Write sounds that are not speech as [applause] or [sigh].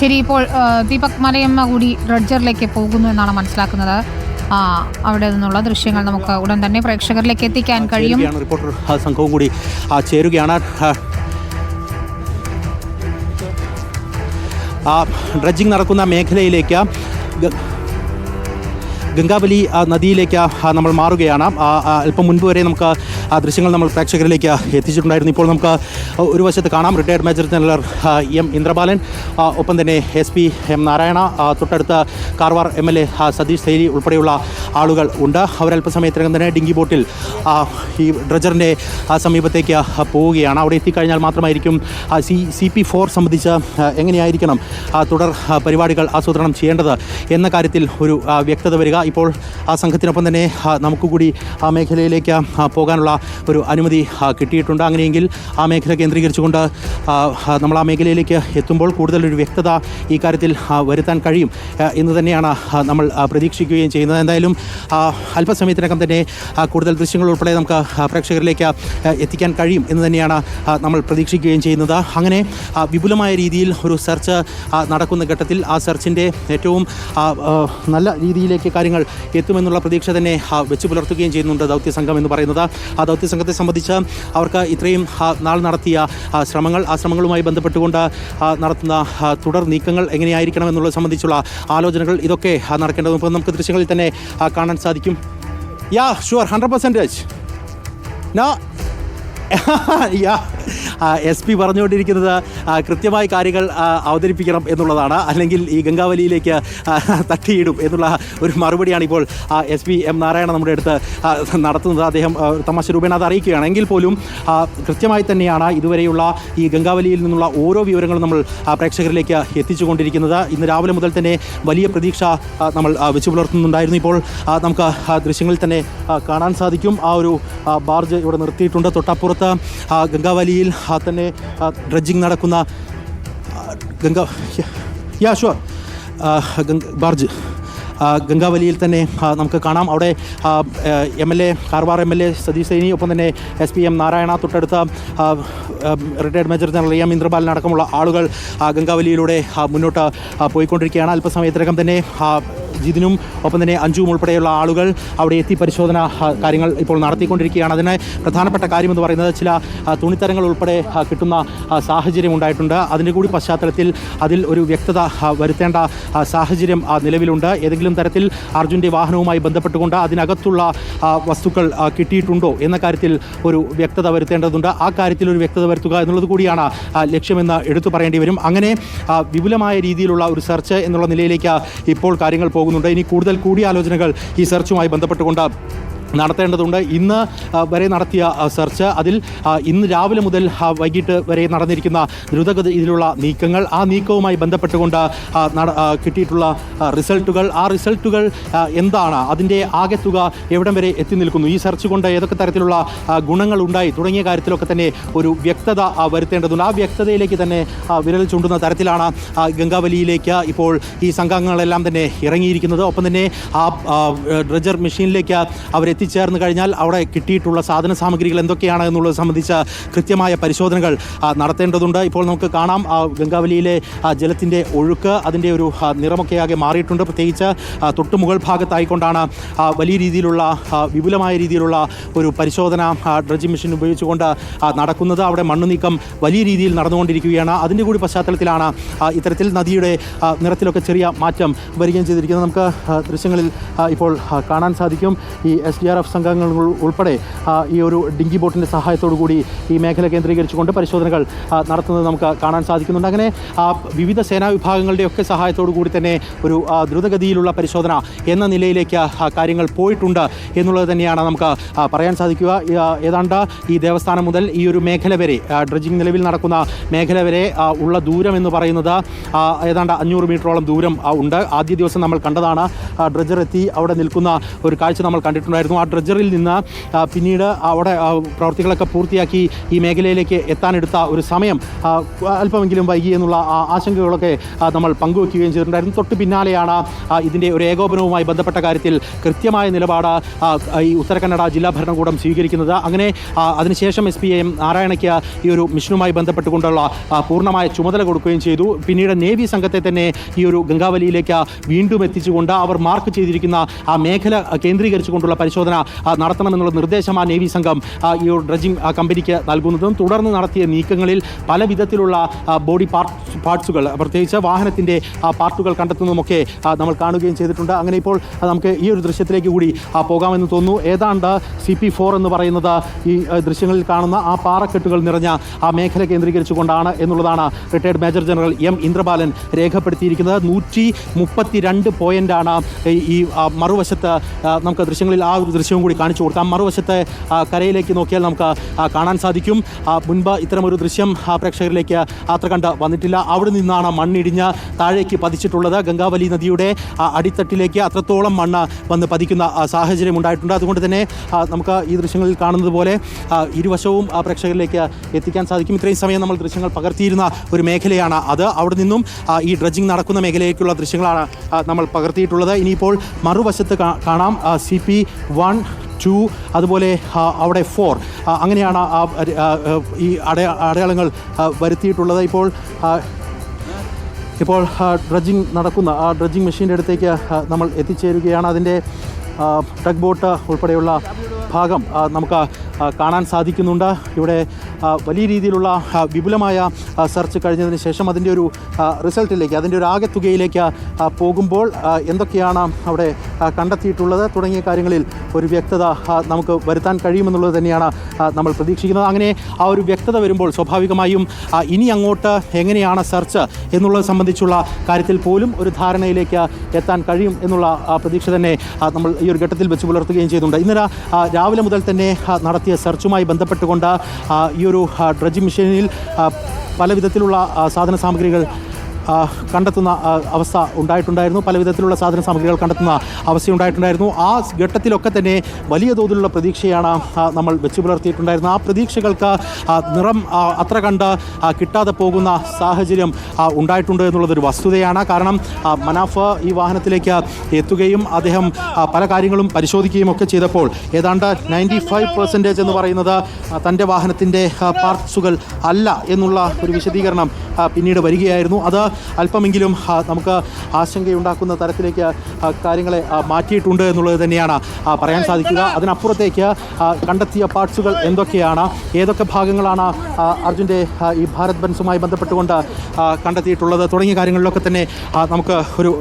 ശരി ഇപ്പോൾ ദീപക് മലയമ്മ കൂടി റഡ്ജറിലേക്ക് പോകുന്നു എന്നാണ് മനസ്സിലാക്കുന്നത്. അവിടെ നിന്നുള്ള ദൃശ്യങ്ങൾ നമുക്ക് ഉടൻ തന്നെ പ്രേക്ഷകരിലേക്ക് എത്തിക്കാൻ കഴിയും. റിപ്പോർട്ടർ സംഘവും കൂടി ചേരുകയാണ്. ഡ്രഡ്ജിങ് നടക്കുന്ന മേഖലയിലേക്ക് ഗംഗാവലി നദിയിലേക്ക് നമ്മൾ മാറുകയാണ്. അല്പം മുൻപ് വരെ നമുക്ക് ആ ദൃശ്യങ്ങൾ നമ്മൾ പ്രേക്ഷകരിലേക്ക് എത്തിച്ചിട്ടുണ്ടായിരുന്നു. ഇപ്പോൾ നമുക്ക് ഒരു വശത്ത് കാണാം. Retired major general M. Indrabalan ഒപ്പം തന്നെ എസ് പി എം. നാരായണ തൊട്ടടുത്ത Karwar M. L. A Satish Saili ഉൾപ്പെടെയുള്ള ആളുകൾ ഉണ്ട്. അവരല്പസമയത്തിനകം തന്നെ ഡിങ്കി ബോട്ടിൽ ഈ ഡ്രജറിന്റെ സമീപത്തേക്ക് പോവുകയാണ്. അവിടെ എത്തിക്കഴിഞ്ഞാൽ മാത്രമായിരിക്കും സി സി പി ഫോർ സംബന്ധിച്ച് എങ്ങനെയായിരിക്കണം തുടർ പരിപാടികൾ ആസൂത്രണം ചെയ്യേണ്ടത് എന്ന കാര്യത്തിൽ ഒരു വ്യക്തത വരിക. ഇപ്പോൾ ആ സംഘത്തിനൊപ്പം തന്നെ നമുക്ക് കൂടി ആ മേഖലയിലേക്ക് പോകാനുള്ള ഒരു അനുമതി കിട്ടിയിട്ടുണ്ട്. അങ്ങനെയെങ്കിൽ ആ മേഖല കേന്ദ്രീകരിച്ചുകൊണ്ട് നമ്മൾ ആ മേഖലയിലേക്ക് എത്തുമ്പോൾ കൂടുതലൊരു വ്യക്തത ഈ കാര്യത്തിൽ വരുത്താൻ കഴിയും എന്ന് തന്നെയാണ് നമ്മൾ പ്രതീക്ഷിക്കുകയും ചെയ്യുന്നത്. എന്തായാലും അല്പസമയത്തിനകം തന്നെ കൂടുതൽ ദൃശ്യങ്ങൾ ഉൾപ്പെടെ നമുക്ക് പ്രേക്ഷകരിലേക്ക് എത്തിക്കാൻ കഴിയും എന്ന് തന്നെയാണ് നമ്മൾ പ്രതീക്ഷിക്കുകയും ചെയ്യുന്നത്. അങ്ങനെ വിപുലമായ രീതിയിൽ ഒരു സെർച്ച് നടക്കുന്ന ഘട്ടത്തിൽ ആ സെർച്ചിന്റെ ഏറ്റവും നല്ല രീതിയിലേക്ക് കാര്യങ്ങൾ എത്തുമെന്നുള്ള പ്രതീക്ഷ തന്നെ വെച്ച് പുലർത്തുകയും ചെയ്യുന്നുണ്ട് ദൗത്യ സംഘം എന്ന് പറയുന്നത്. ആ ദൗത്യ സംഘത്തെ സംബന്ധിച്ച് അവർക്ക് ഇത്രയും നാൾ നടത്തിയ ശ്രമങ്ങൾ ആ ശ്രമങ്ങളുമായി ബന്ധപ്പെട്ടുകൊണ്ട് നടത്തുന്ന തുടർ നീക്കങ്ങൾ എങ്ങനെയായിരിക്കണം എന്നുള്ളത് സംബന്ധിച്ചുള്ള ആലോചനകൾ ഇതൊക്കെ നടക്കേണ്ടത് നമുക്ക് ദൃശ്യങ്ങളിൽ തന്നെ കാണാൻ സാധിക്കും. Yeah sure hundred percentage no [laughs] S P പറഞ്ഞുകൊണ്ടിരിക്കുന്നത് കൃത്യമായി കാര്യങ്ങൾ അവതരിപ്പിക്കണം എന്നുള്ളതാണ്. അല്ലെങ്കിൽ ഈ ഗംഗാവലിയിലേക്ക് തട്ടിയിടും എന്നുള്ള ഒരു മറുപടിയാണ് ഇപ്പോൾ എസ് പി എം നാരായണ നമ്മുടെ അടുത്ത് നടത്തുന്നത്. അദ്ദേഹം തമാശ രൂപേണ അത് അറിയിക്കുകയാണ് എങ്കിൽ പോലും കൃത്യമായി തന്നെയാണ് ഇതുവരെയുള്ള ഈ ഗംഗാവലിയിൽ നിന്നുള്ള ഓരോ വിവരങ്ങളും നമ്മൾ പ്രേക്ഷകരിലേക്ക് എത്തിച്ചുകൊണ്ടിരിക്കുന്നത്. ഇന്ന് രാവിലെ മുതൽ തന്നെ വലിയ പ്രതീക്ഷ നമ്മൾ വെച്ച് പുലർത്തുന്നുണ്ടായിരുന്നു ഇപ്പോൾ. നമുക്ക് ദൃശ്യങ്ങളിൽ തന്നെ കാണാൻ സാധിക്കും. ആ ഒരു ബാർജ് ഇവിടെ നിർത്തിയിട്ടുണ്ട്. തൊട്ടപ്പുറത്ത് ആ, ഗംഗാവലിയിൽ തന്നെ ഡ്രഡ്ജിങ് നടക്കുന്ന ഗംഗ യാ ഷുവർ ബാർജ്. ഗംഗാവലിയിൽ തന്നെ നമുക്ക് കാണാം. അവിടെ M L A Karwar M L A Satish Saini ഒപ്പം തന്നെ എസ് പി എം നാരായണ തൊട്ടടുത്ത retired major general M Indrabalan അടക്കമുള്ള ആളുകൾ ഗംഗാവലിയിലൂടെ മുന്നോട്ട് പോയിക്കൊണ്ടിരിക്കുകയാണ്. അല്പസമയത്തിനകം തന്നെ ജിതിനും ഒപ്പം തന്നെ അഞ്ജുവും ഉൾപ്പെടെയുള്ള ആളുകൾ അവിടെ എത്തി പരിശോധന കാര്യങ്ങൾ ഇപ്പോൾ നടത്തിക്കൊണ്ടിരിക്കുകയാണ്. അതിന് പ്രധാനപ്പെട്ട കാര്യം എന്ന് പറയുന്നത് ചില തുണിത്തരങ്ങൾ ഉൾപ്പെടെ കിട്ടുന്ന സാഹചര്യം ഉണ്ടായിട്ടുണ്ട്. അതിന്റെ കൂടി പശ്ചാത്തലത്തിൽ അതിൽ ഒരു വ്യക്തത വരുത്തേണ്ട സാഹചര്യം നിലവിലുണ്ട്. ഏതെങ്കിലും തരത്തിൽ അർജുന്റെ വാഹനവുമായി ബന്ധപ്പെട്ടുകൊണ്ട് അതിനകത്തുള്ള വസ്തുക്കൾ കിട്ടിയിട്ടുണ്ടോ എന്ന കാര്യത്തിൽ ഒരു വ്യക്തത വരുത്തേണ്ടതുണ്ട്. ആ കാര്യത്തിൽ ഒരു വ്യക്തത വരുത്തുക എന്നുള്ളത് കൂടിയാണ് ലക്ഷ്യമെന്ന് എടുത്തു പറയേണ്ടി വരും. അങ്ങനെ വിപുലമായ രീതിയിലുള്ള ഒരു സെർച്ച് എന്നുള്ള നിലയിലേക്ക് ഇപ്പോൾ കാര്യങ്ങൾ പോകുന്നുണ്ട്. ഇനി കൂടുതൽ കൂടിയാലോചനകൾ ഈ സെർച്ചുമായി ബന്ധപ്പെട്ടുകൊണ്ട് നടത്തേണ്ടതുണ്ട്. ഇന്ന് വരെ നടത്തിയ സെർച്ച് അതിൽ ഇന്ന് രാവിലെ മുതൽ വൈകിട്ട് വരെ നടന്നിരിക്കുന്ന ദ്രുതഗതിയിലുള്ള നീക്കങ്ങൾ ആ നീക്കവുമായി ബന്ധപ്പെട്ടുകൊണ്ട് കിട്ടിയിട്ടുള്ള റിസൾട്ടുകൾ ആ റിസൾട്ടുകൾ എന്താണ്? അതിന്റെ ആകെത്തുക എവിടം വരെ എത്തി നിൽക്കുന്നു? ഈ സെർച്ച് കൊണ്ട് ഏതൊക്കെ തരത്തിലുള്ള ഗുണങ്ങൾ ഉണ്ടായി? തുടങ്ങിയ കാര്യത്തിലൊക്കെ തന്നെ ഒരു വ്യക്തത വരുത്തേണ്ടതുണ്ട്. ആ വ്യക്തതയിലേക്ക് തന്നെ വിരൽ ചൂണ്ടുന്ന തരത്തിലാണ് ഗംഗാവലിയിലേക്ക് ഇപ്പോൾ ഈ സംഘങ്ങളെല്ലാം തന്നെ ഇറങ്ങിയിരിക്കുന്നത്. ഒപ്പം തന്നെ ആ ഡ്രജർ മെഷീനിലേക്ക് അവർ എത്തിച്ചേർന്ന് കഴിഞ്ഞാൽ അവിടെ കിട്ടിയിട്ടുള്ള സാധന സാമഗ്രികൾ എന്തൊക്കെയാണ് എന്നുള്ളത് സംബന്ധിച്ച കൃത്യമായ പരിശോധനകൾ നടത്തേണ്ടതുണ്ട്. ഇപ്പോൾ നമുക്ക് കാണാം ഗംഗാവലിയിലെ ജലത്തിന്റെ ഒഴുക്ക് അതിന്റെ ഒരു നിറമൊക്കെ ആകെ മാറിയിട്ടുണ്ട്. പ്രത്യേകിച്ച് തൊട്ടുമുകൾ തൊട്ട് മുകൾ ഭാഗത്തായിക്കൊണ്ടാണ് വലിയ രീതിയിലുള്ള വിപുലമായ രീതിയിലുള്ള ഒരു പരിശോധന ഡ്രഡ്ജിംഗ് മെഷീൻ ഉപയോഗിച്ചുകൊണ്ട് നടക്കുന്നത്. അവിടെ മണ്ണ് നീക്കം വലിയ രീതിയിൽ നടന്നുകൊണ്ടിരിക്കുകയാണ്. അതിന്റെ കൂടി പശ്ചാത്തലത്തിലാണ് ഇത്തരത്തിൽ നദിയുടെ നിറത്തിലൊക്കെ ചെറിയ മാറ്റം വരികയും ചെയ്തിരിക്കുന്നത്. നമുക്ക് ദൃശ്യങ്ങളിൽ ഇപ്പോൾ കാണാൻ സാധിക്കും. ഈ എസ് ഡി ആർ എഫ് സംഘങ്ങൾ ഉൾപ്പെടെ ഈ ഒരു ഡിങ്കി ബോട്ടിന്റെ സഹായത്തോടു കൂടി ഈ മേഖല കേന്ദ്രീകരിച്ചുകൊണ്ട് പരിശോധനകൾ നടത്തുന്നത് നമുക്ക് കാണാൻ സാധിക്കുന്നുണ്ട്. അങ്ങനെ വിവിധ സേനാ വിഭാഗങ്ങളുടെയൊക്കെ സഹായത്തോടു കൂടി തന്നെ ഒരു ദ്രുതഗതിയിലുള്ള പരിശോധന എന്ന നിലയിലേക്ക് കാര്യങ്ങൾ പോയിട്ടുണ്ട് എന്നുള്ളത് തന്നെയാണ് നമുക്ക് പറയാൻ സാധിക്കുക. ഏതാണ്ട് ഈ ദേവസ്ഥാനം മുതൽ ഈ ഒരു മേഖല വരെ ഡ്രഡ്ജിംഗ് നിലവിൽ നടക്കുന്ന മേഖല വരെ ഉള്ള ദൂരം എന്ന് പറയുന്നത് ഏതാണ്ട് അഞ്ഞൂറ് മീറ്ററോളം ദൂരം ഉണ്ട്. ആദ്യ ദിവസം നമ്മൾ കണ്ടതാണ് ഡ്രഡ്ജർ എത്തി അവിടെ നിൽക്കുന്ന ഒരു കാഴ്ച നമ്മൾ കണ്ടിട്ടുണ്ടായിരുന്നു. ആ ഡ്രഡ്ജറിൽ നിന്ന് പിന്നീട് അവിടെ പ്രവർത്തികളൊക്കെ പൂർത്തിയാക്കി ഈ മേഖലയിലേക്ക് എത്താനെടുത്ത ഒരു സമയം അല്പമെങ്കിലും വൈകി എന്നുള്ള ആശങ്കകളൊക്കെ നമ്മൾ പങ്കുവയ്ക്കുകയും ചെയ്തിട്ടുണ്ടായിരുന്നു. തൊട്ട് പിന്നാലെയാണ് ഇതിന്റെ ഒരു ഏകോപനവുമായി ബന്ധപ്പെട്ട കാര്യത്തിൽ കൃത്യമായ നിലപാട് ഈ ഉത്തര കന്നഡ ജില്ലാ ഭരണകൂടം സ്വീകരിക്കുന്നത്. അങ്ങനെ അതിനുശേഷം എസ് പി എം നാരായണയ്ക്ക് ഈ ഒരു മിഷനുമായി ബന്ധപ്പെട്ടുകൊണ്ടുള്ള പൂർണമായ ചുമതല കൊടുക്കുകയും ചെയ്തു. പിന്നീട് നേവി സംഘത്തെ തന്നെ ഈ ഒരു ഗംഗാവലിയിലേക്ക് വീണ്ടും എത്തിച്ചുകൊണ്ട് അവർ മാർക്ക് ചെയ്തിരിക്കുന്ന ആ മേഖല കേന്ദ്രീകരിച്ചുകൊണ്ടുള്ള പരിശോധന ആ, നടത്തണമെന്നുള്ള നിർദ്ദേശം ആ നേവി സംഘം ഈ ഡ്രജിംഗ് കമ്പനിക്ക് നൽകുന്നതും തുടർന്ന് നടത്തിയ നീക്കങ്ങളിൽ പല വിധത്തിലുള്ള ബോഡി പാർട്സ് പാർട്സുകൾ പ്രത്യേകിച്ച് വാഹനത്തിന്റെ പാർട്ടുകൾ കണ്ടെത്തുന്നതുമൊക്കെ നമ്മൾ കാണുകയും ചെയ്തിട്ടുണ്ട്. അങ്ങനെ ഇപ്പോൾ നമുക്ക് ഈ ഒരു ദൃശ്യത്തിലേക്ക് കൂടി പോകാമെന്ന് തോന്നുന്നു. ഏതാണ്ട് സി പി ഫോർ എന്ന് പറയുന്നത് ഈ ദൃശ്യങ്ങളിൽ കാണുന്ന ആ പാറക്കെട്ടുകൾ നിറഞ്ഞ ആ മേഖല കേന്ദ്രീകരിച്ചുകൊണ്ടാണ് എന്നുള്ളതാണ് retired major general M Indrabalan രേഖപ്പെടുത്തിയിരിക്കുന്നത്. നൂറ്റി മുപ്പത്തിരണ്ട് പോയിന്റാണ് ഈ മറുവശത്ത് നമുക്ക് ദൃശ്യങ്ങളിൽ ആ ഒരു ദൃശ്യവും കൂടി കാണിച്ചു കൊടുക്കാം. മറുവശത്തെ കരയിലേക്ക് നോക്കിയാൽ നമുക്ക് കാണാൻ സാധിക്കും. മുൻപ് ഇത്തരമൊരു ദൃശ്യം പ്രേക്ഷകരിലേക്ക് അത്ര കണ്ട് വന്നിട്ടില്ല. അവിടെ നിന്നാണ് മണ്ണിടിഞ്ഞ് താഴേക്ക് പതിച്ചിട്ടുള്ളത്. ഗംഗാവലി നദിയുടെ അടിത്തട്ടിലേക്ക് അത്രത്തോളം മണ്ണ് വന്ന് പതിക്കുന്ന സാഹചര്യം ഉണ്ടായിട്ടുണ്ട്. അതുകൊണ്ട് തന്നെ നമുക്ക് ഈ ദൃശ്യങ്ങളിൽ കാണുന്നത് പോലെ ഇരുവശവും പ്രേക്ഷകരിലേക്ക് എത്തിക്കാൻ സാധിക്കും. ഇത്രയും സമയം നമ്മൾ ദൃശ്യങ്ങൾ പകർത്തിയിരുന്ന ഒരു മേഖലയാണ് അത്. അവിടെ നിന്നും ഈ ഡ്രഡ്ജിംഗ് നടക്കുന്ന മേഖലയിലേക്കുള്ള ദൃശ്യങ്ങളാണ് നമ്മൾ പകർത്തിയിട്ടുള്ളത്. ഇനിയിപ്പോൾ മറുവശത്ത് കാണാം സി പി വൺ ടു അതുപോലെ അവിടെ ഫോർ. അങ്ങനെയാണ് ഈ അടയാ അടയാളങ്ങൾ വരുത്തിയിട്ടുള്ളത്. ഇപ്പോൾ ഇപ്പോൾ ഡ്രഡ്ജിങ് നടക്കുന്ന ആ ഡ്രഡ്ജിങ് മെഷീന്റെ അടുത്തേക്ക് നമ്മൾ എത്തിച്ചേരുകയാണ്. അതിന്റെ ടഗ് ബോട്ട് ഉൾപ്പെടെയുള്ള ഭാഗം നമുക്ക് കാണാൻ സാധിക്കുന്നുണ്ട്. ഇവിടെ വലിയ രീതിയിലുള്ള വിപുലമായ സെർച്ച് കഴിഞ്ഞതിന് ശേഷം അതിന്റെ ഒരു റിസൾട്ടിലേക്ക് അതിന്റെ ഒരു ആകെത്തുകയിലേക്ക് പോകുമ്പോൾ എന്തൊക്കെയാണ് അവിടെ കണ്ടെത്തിയിട്ടുള്ളത് തുടങ്ങിയ കാര്യങ്ങളിൽ ഒരു വ്യക്തത നമുക്ക് വരുത്താൻ കഴിയുമെന്നുള്ളത് തന്നെയാണ് നമ്മൾ പ്രതീക്ഷിക്കുന്നത്. അങ്ങനെ ആ ഒരു വ്യക്തത വരുമ്പോൾ സ്വാഭാവികമായും ഇനി അങ്ങോട്ട് എങ്ങനെയാണ് സെർച്ച് എന്നുള്ളത് സംബന്ധിച്ചുള്ള കാര്യത്തിൽ പോലും ഒരു ധാരണയിലേക്ക് എത്താൻ കഴിയും എന്നുള്ള പ്രതീക്ഷ തന്നെ നമ്മൾ ഈ ഒരു ഘട്ടത്തിൽ വെച്ച് പുലർത്തുകയും ചെയ്യുന്നുണ്ട് ഇന്നലെ രാവിലെ മുതൽ തന്നെ ആ, നടത്തിയ സെർച്ചുമായി ബന്ധപ്പെട്ടുകൊണ്ട് ഈ ഒരു ഡ്രഡ്ജിംഗ് മെഷീനിൽ പല വിധത്തിലുള്ള സാധന സാമഗ്രികൾ കണ്ടെത്തുന്ന അവസ്ഥ ഉണ്ടായിട്ടുണ്ടായിരുന്നു. പല വിധത്തിലുള്ള സാധന സാമഗ്രികൾ കണ്ടെത്തുന്ന അവസ്ഥ ഉണ്ടായിട്ടുണ്ടായിരുന്നു. ആ ഘട്ടത്തിലൊക്കെ തന്നെ വലിയ തോതിലുള്ള പ്രതീക്ഷയാണ് നമ്മൾ വെച്ച് പുലർത്തിയിട്ടുണ്ടായിരുന്നത്. ആ പ്രതീക്ഷകൾക്ക് നിറം അത്ര കണ്ട് കിട്ടാതെ പോകുന്ന സാഹചര്യം ഉണ്ടായിട്ടുണ്ട് എന്നുള്ളതൊരു വസ്തുതയാണ്. കാരണം മനാഫ് ഈ വാഹനത്തിലേക്ക് എത്തുകയും അദ്ദേഹം പല കാര്യങ്ങളും പരിശോധിക്കുകയും ഒക്കെ ചെയ്തപ്പോൾ ഏതാണ്ട് നയന്റി ഫൈവ് പെർസെന്റേജ് എന്ന് പറയുന്നത് തന്റെ വാഹനത്തിന്റെ പാർട്സുകൾ അല്ല എന്നുള്ള ഒരു വിശദീകരണം പിന്നീട് വരികയായിരുന്നു. അത് അല്പമെങ്കിലും നമുക്ക് ആശങ്കയുണ്ടാക്കുന്ന തരത്തിലേക്ക് കാര്യങ്ങളെ മാറ്റിയിട്ടുണ്ട് എന്നുള്ളത് തന്നെയാണ് പറയാൻ സാധിക്കുക. അതിനപ്പുറത്തേക്ക് കണ്ടെത്തിയ പാർട്സുകൾ എന്തൊക്കെയാണ് ഏതൊക്കെ ഭാഗങ്ങളാണ് അർജുന്റെ ഈ ഭാരത് ബൻസുമായി ബന്ധപ്പെട്ടുകൊണ്ട് കണ്ടെത്തിയിട്ടുള്ളത് തുടങ്ങിയ കാര്യങ്ങളിലൊക്കെ തന്നെ നമുക്ക് ഒരു